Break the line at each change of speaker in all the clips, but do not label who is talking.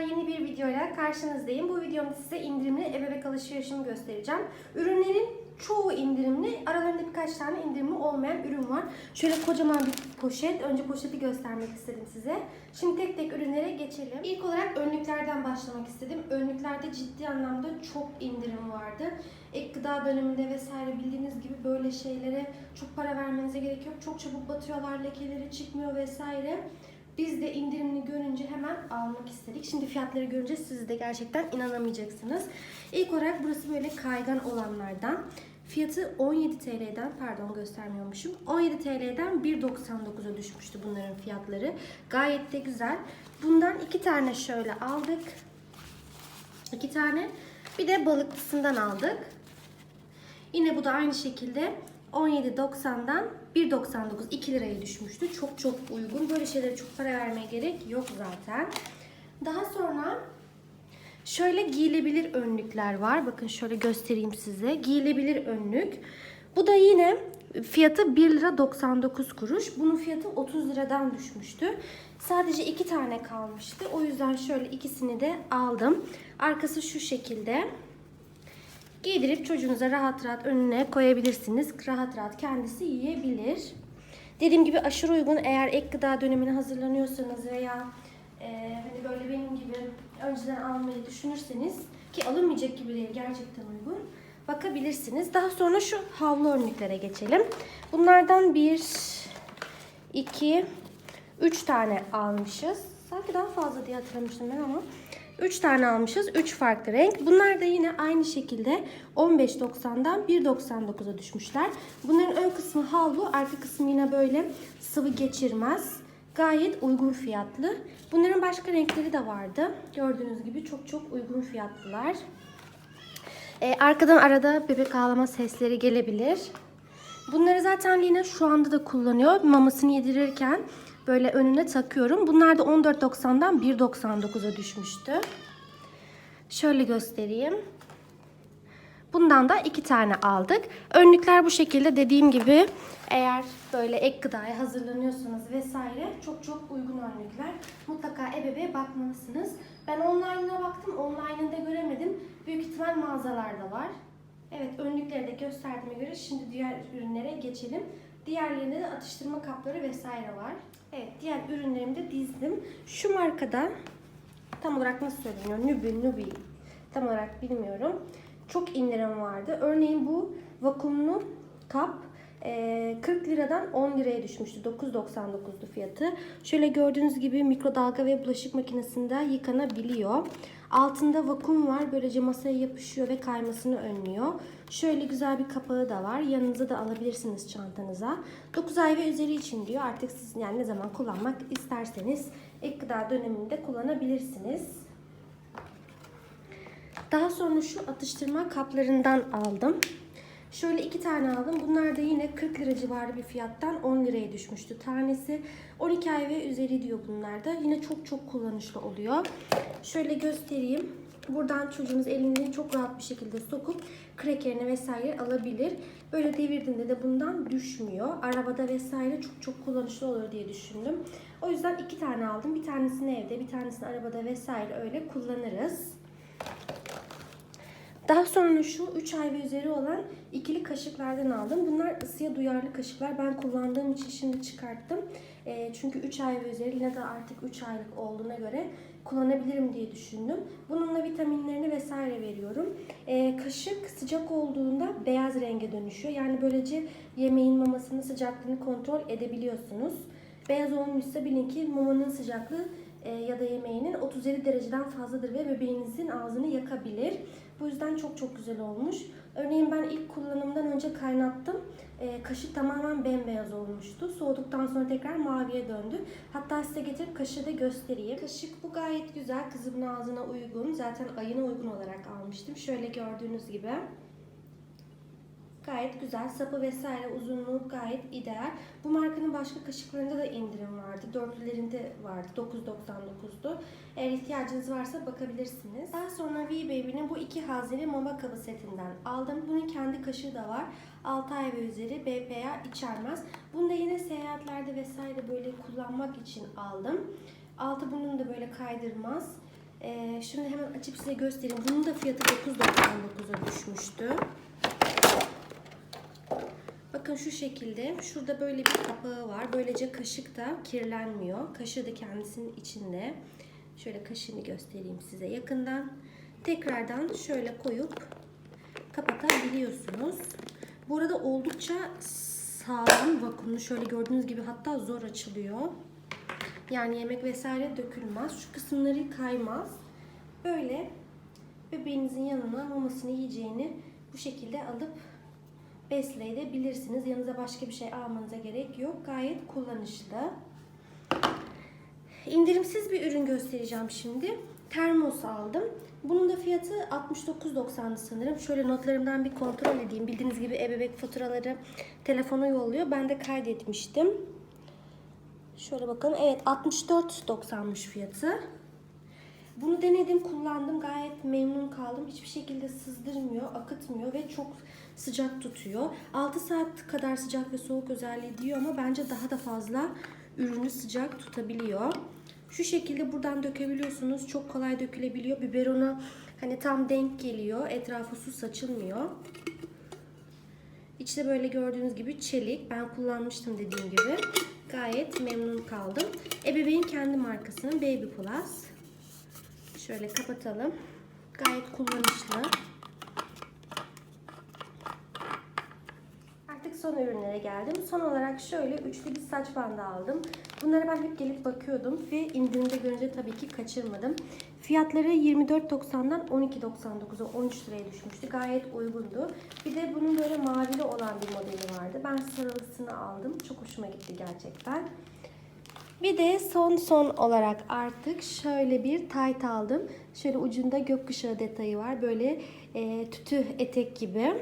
yeni bir videoyla karşınızdayım. Bu videomda size indirimli ebebek alışverişimi göstereceğim. Ürünlerin çoğu indirimli. Aralarında birkaç tane indirimli olmayan ürün var. Şöyle kocaman bir poşet. Önce poşeti göstermek istedim size. Şimdi tek tek ürünlere geçelim. İlk olarak önlüklerden başlamak istedim. Önlüklerde ciddi anlamda çok indirim vardı. Ek gıda döneminde vesaire bildiğiniz gibi böyle şeylere çok para vermenize gerek yok. Çok çabuk batıyorlar, lekeleri çıkmıyor vesaire. Biz de indirimli görünce hemen almak istedik. Şimdi fiyatları görünce siz de gerçekten inanamayacaksınız. İlk olarak burası böyle kaygan olanlardan. Fiyatı 17 TL'den pardon göstermiyormuşum. 17 TL'den 1.99'a düşmüştü bunların fiyatları. Gayet de güzel. Bundan iki tane şöyle aldık. İki tane. Bir de balıklısından aldık. Yine bu da aynı şekilde 17.90'dan 1.99 2 liraya düşmüştü. Çok çok uygun. Böyle şeylere çok para vermeye gerek yok zaten. Daha sonra şöyle giyilebilir önlükler var. Bakın şöyle göstereyim size. Giyilebilir önlük. Bu da yine fiyatı 1 lira 99 kuruş. Bunun fiyatı 30 liradan düşmüştü. Sadece iki tane kalmıştı. O yüzden şöyle ikisini de aldım. Arkası şu şekilde. Giydirip çocuğunuza rahat rahat önüne koyabilirsiniz. Rahat rahat kendisi yiyebilir. Dediğim gibi aşırı uygun eğer ek gıda dönemine hazırlanıyorsanız veya e, hani böyle benim gibi önceden almayı düşünürseniz ki alınmayacak gibi değil gerçekten uygun bakabilirsiniz. Daha sonra şu havlu önlüklere geçelim. Bunlardan bir, iki, üç tane almışız. Sanki daha fazla diye hatırlamıştım ben ama 3 tane almışız. 3 farklı renk. Bunlar da yine aynı şekilde 15.90'dan 1.99'a düşmüşler. Bunların ön kısmı havlu, arka kısmı yine böyle sıvı geçirmez. Gayet uygun fiyatlı. Bunların başka renkleri de vardı. Gördüğünüz gibi çok çok uygun fiyatlılar. Ee, arkadan arada bebek ağlama sesleri gelebilir. Bunları zaten Lina şu anda da kullanıyor. Mamasını yedirirken böyle önüne takıyorum. Bunlar da 14.90'dan 1.99'a düşmüştü. Şöyle göstereyim. Bundan da iki tane aldık. Önlükler bu şekilde dediğim gibi eğer böyle ek gıdaya hazırlanıyorsanız vesaire çok çok uygun önlükler. Mutlaka ebeveğe bakmalısınız. Ben online'ına baktım. Online'ında göremedim. Büyük ihtimal mağazalarda var. Evet önlükleri de gösterdiğime göre şimdi diğer ürünlere geçelim. Diğerlerinde de atıştırma kapları vesaire var. Evet diğer ürünlerimi de dizdim. Şu markada tam olarak nasıl söyleniyor? Nubi, Nubi. Tam olarak bilmiyorum. Çok indirim vardı. Örneğin bu vakumlu kap e, 40 liradan 10 liraya düşmüştü. 9.99'du fiyatı. Şöyle gördüğünüz gibi mikrodalga ve bulaşık makinesinde yıkanabiliyor. Altında vakum var. Böylece masaya yapışıyor ve kaymasını önlüyor. Şöyle güzel bir kapağı da var. Yanınıza da alabilirsiniz çantanıza. 9 ay ve üzeri için diyor. Artık siz yani ne zaman kullanmak isterseniz ek gıda döneminde kullanabilirsiniz. Daha sonra şu atıştırma kaplarından aldım. Şöyle iki tane aldım. Bunlar da yine 40 lira civarı bir fiyattan 10 liraya düşmüştü. Tanesi 12 ay ve üzeri diyor bunlar da. Yine çok çok kullanışlı oluyor. Şöyle göstereyim. Buradan çocuğunuz elini çok rahat bir şekilde sokup krekerini vesaire alabilir. Böyle devirdiğinde de bundan düşmüyor. Arabada vesaire çok çok kullanışlı olur diye düşündüm. O yüzden iki tane aldım. Bir tanesini evde, bir tanesini arabada vesaire öyle kullanırız. Daha sonra şu 3 ay ve üzeri olan ikili kaşıklardan aldım. Bunlar ısıya duyarlı kaşıklar. Ben kullandığım için şimdi çıkarttım. E, çünkü 3 ay ve üzeri yine de artık 3 aylık olduğuna göre kullanabilirim diye düşündüm. Bununla vitaminlerini vesaire veriyorum. E, kaşık sıcak olduğunda beyaz renge dönüşüyor. Yani böylece yemeğin mamasının sıcaklığını kontrol edebiliyorsunuz. Beyaz olmuşsa bilin ki mamanın sıcaklığı ya da yemeğinin 37 dereceden fazladır ve bebeğinizin ağzını yakabilir. Bu yüzden çok çok güzel olmuş. Örneğin ben ilk kullanımdan önce kaynattım. E, kaşık tamamen bembeyaz olmuştu. Soğuduktan sonra tekrar maviye döndü. Hatta size getirip kaşığı da göstereyim. Kaşık bu gayet güzel. Kızımın ağzına uygun. Zaten ayına uygun olarak almıştım. Şöyle gördüğünüz gibi. Gayet güzel. Sapı vesaire uzunluğu gayet ideal. Bu markanın başka kaşıklarında da indirim vardı. Dörtlülerinde vardı. 9.99'du. Eğer ihtiyacınız varsa bakabilirsiniz. Daha sonra V Baby'nin bu iki hazine mama kabı setinden aldım. Bunun kendi kaşığı da var. 6 ay ve üzeri BPA içermez. Bunu da yine seyahatlerde vesaire böyle kullanmak için aldım. Altı bunun da böyle kaydırmaz. Ee, şimdi hemen açıp size göstereyim. Bunun da fiyatı 9.99'a düşmüştü. Bakın şu şekilde. Şurada böyle bir kapağı var. Böylece kaşık da kirlenmiyor. Kaşığı da kendisinin içinde. Şöyle kaşığını göstereyim size yakından. Tekrardan şöyle koyup kapatabiliyorsunuz. Bu arada oldukça sağlam vakumlu. Şöyle gördüğünüz gibi hatta zor açılıyor. Yani yemek vesaire dökülmez. Şu kısımları kaymaz. Böyle bebeğinizin yanına mamasını yiyeceğini bu şekilde alıp besleyebilirsiniz. Yanınıza başka bir şey almanıza gerek yok. Gayet kullanışlı. İndirimsiz bir ürün göstereceğim şimdi. Termos aldım. Bunun da fiyatı 69.90'dı sanırım. Şöyle notlarımdan bir kontrol edeyim. Bildiğiniz gibi ebebek faturaları telefona yolluyor. Ben de kaydetmiştim. Şöyle bakın. Evet 64.90'mış fiyatı. Bunu denedim, kullandım. Gayet memnun kaldım. Hiçbir şekilde sızdırmıyor, akıtmıyor ve çok sıcak tutuyor. 6 saat kadar sıcak ve soğuk özelliği diyor ama bence daha da fazla ürünü sıcak tutabiliyor. Şu şekilde buradan dökebiliyorsunuz. Çok kolay dökülebiliyor. Biberona hani tam denk geliyor. Etrafı su saçılmıyor. İçte böyle gördüğünüz gibi çelik. Ben kullanmıştım dediğim gibi. Gayet memnun kaldım. Ebeveyn kendi markasının Baby Plus. Şöyle kapatalım. Gayet kullanışlı. Artık son ürünlere geldim. Son olarak şöyle üçlü bir saç bandı aldım. Bunlara ben hep gelip bakıyordum ve indirimde görünce tabii ki kaçırmadım. Fiyatları 24.90'dan 12.99'a 13 liraya düşmüştü. Gayet uygundu. Bir de bunun böyle mavili olan bir modeli vardı. Ben sarılısını aldım. Çok hoşuma gitti gerçekten. Bir de son son olarak artık şöyle bir tayt aldım. Şöyle ucunda gökkuşağı detayı var. Böyle e, tütü etek gibi.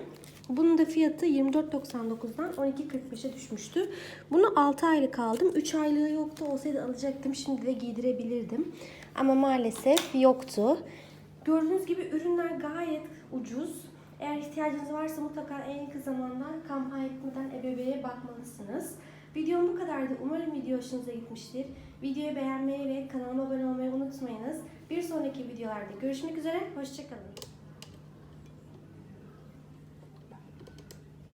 Bunun da fiyatı 24.99'dan 12.45'e düşmüştü. Bunu 6 aylık aldım. 3 aylığı yoktu. Olsaydı alacaktım. Şimdi de giydirebilirdim. Ama maalesef yoktu. Gördüğünüz gibi ürünler gayet ucuz. Eğer ihtiyacınız varsa mutlaka en yakın zamanda kampanya bitmeden ebeveğe bakmalısınız. Videom bu kadardı. Umarım video hoşunuza gitmiştir. Videoyu beğenmeyi ve kanalıma abone olmayı unutmayınız. Bir sonraki videolarda görüşmek üzere. Hoşçakalın.